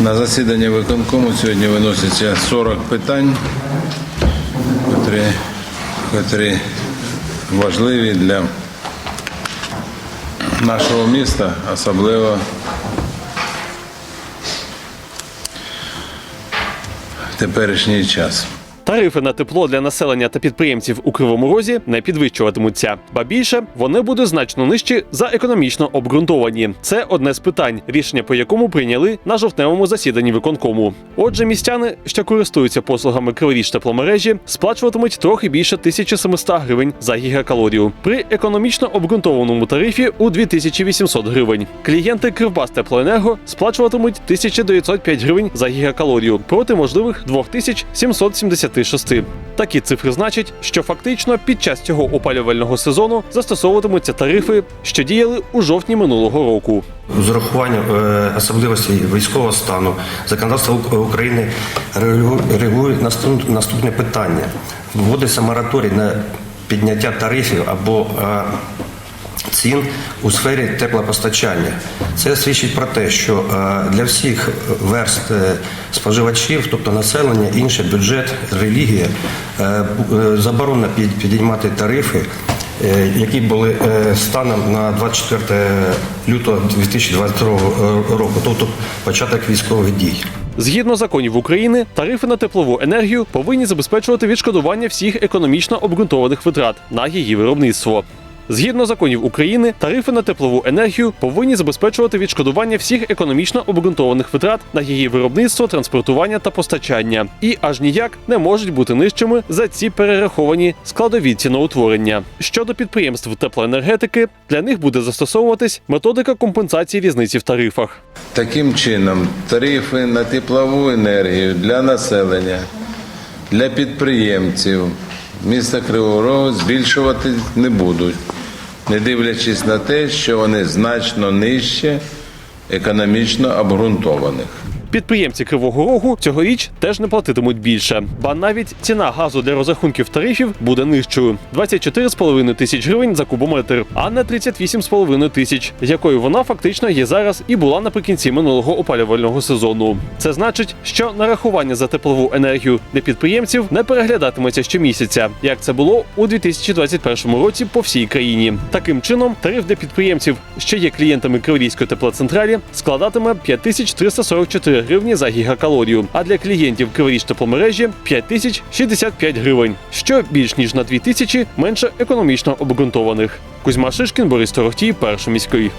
На засідання виконкому сьогодні виноситься 40 питань, котрі, котрі важливі для нашого міста, особливо в теперішній час. Тарифи на тепло для населення та підприємців у Кривому Розі не підвищуватимуться, ба більше вони будуть значно нижчі за економічно обґрунтовані. Це одне з питань, рішення по якому прийняли на жовтневому засіданні виконкому. Отже, містяни, що користуються послугами Криворіж тепломережі, сплачуватимуть трохи більше 1700 гривень за гігакалорію при економічно обґрунтованому тарифі у 2800 гривень. Клієнти Кривбас Теплоенерго сплачуватимуть 1905 гривень за гігакалорію проти можливих 2776. Такі цифри значать, що фактично під час цього опалювального сезону застосовуватимуться тарифи, що діяли у жовтні минулого року. З урахуванням е, особливостей військового стану законодавство України регулю- регулює наступне питання. Вводиться мораторій на підняття тарифів або е, цін у сфері теплопостачання. Це свідчить про те, що е, для всіх верст е, споживачів, тобто населення, інший бюджет, релігія, е, заборонено підіймати тарифи які були станом на 24 лютого 2022 року, тобто початок військових дій. Згідно законів України, тарифи на теплову енергію повинні забезпечувати відшкодування всіх економічно обґрунтованих витрат на її виробництво. Згідно законів України, тарифи на теплову енергію повинні забезпечувати відшкодування всіх економічно обґрунтованих витрат на її виробництво, транспортування та постачання, і аж ніяк не можуть бути нижчими за ці перераховані складові ціноутворення. Щодо підприємств теплоенергетики, для них буде застосовуватись методика компенсації різниці в тарифах. Таким чином, тарифи на теплову енергію для населення, для підприємців міста Кривого Рогу збільшувати не будуть, не дивлячись на те, що вони значно нижче економічно обґрунтованих. Підприємці Кривого Рогу цьогоріч теж не платитимуть більше, ба навіть ціна газу для розрахунків тарифів буде нижчою 24,5 тисяч гривень за кубометр, а не 38,5 тисяч, якою вона фактично є зараз і була наприкінці минулого опалювального сезону. Це значить, що нарахування за теплову енергію для підприємців не переглядатиметься щомісяця, як це було у 2021 році по всій країні. Таким чином, тариф для підприємців, що є клієнтами Криворізької теплоцентралі, складатиме 5344 гривні за гігакалорію, а для клієнтів Криворіж тепломережі 5065 гривень, що більш ніж на 2000 менше економічно обґрунтованих. Кузьма Шишкін, Борис Торохтій, перший міський.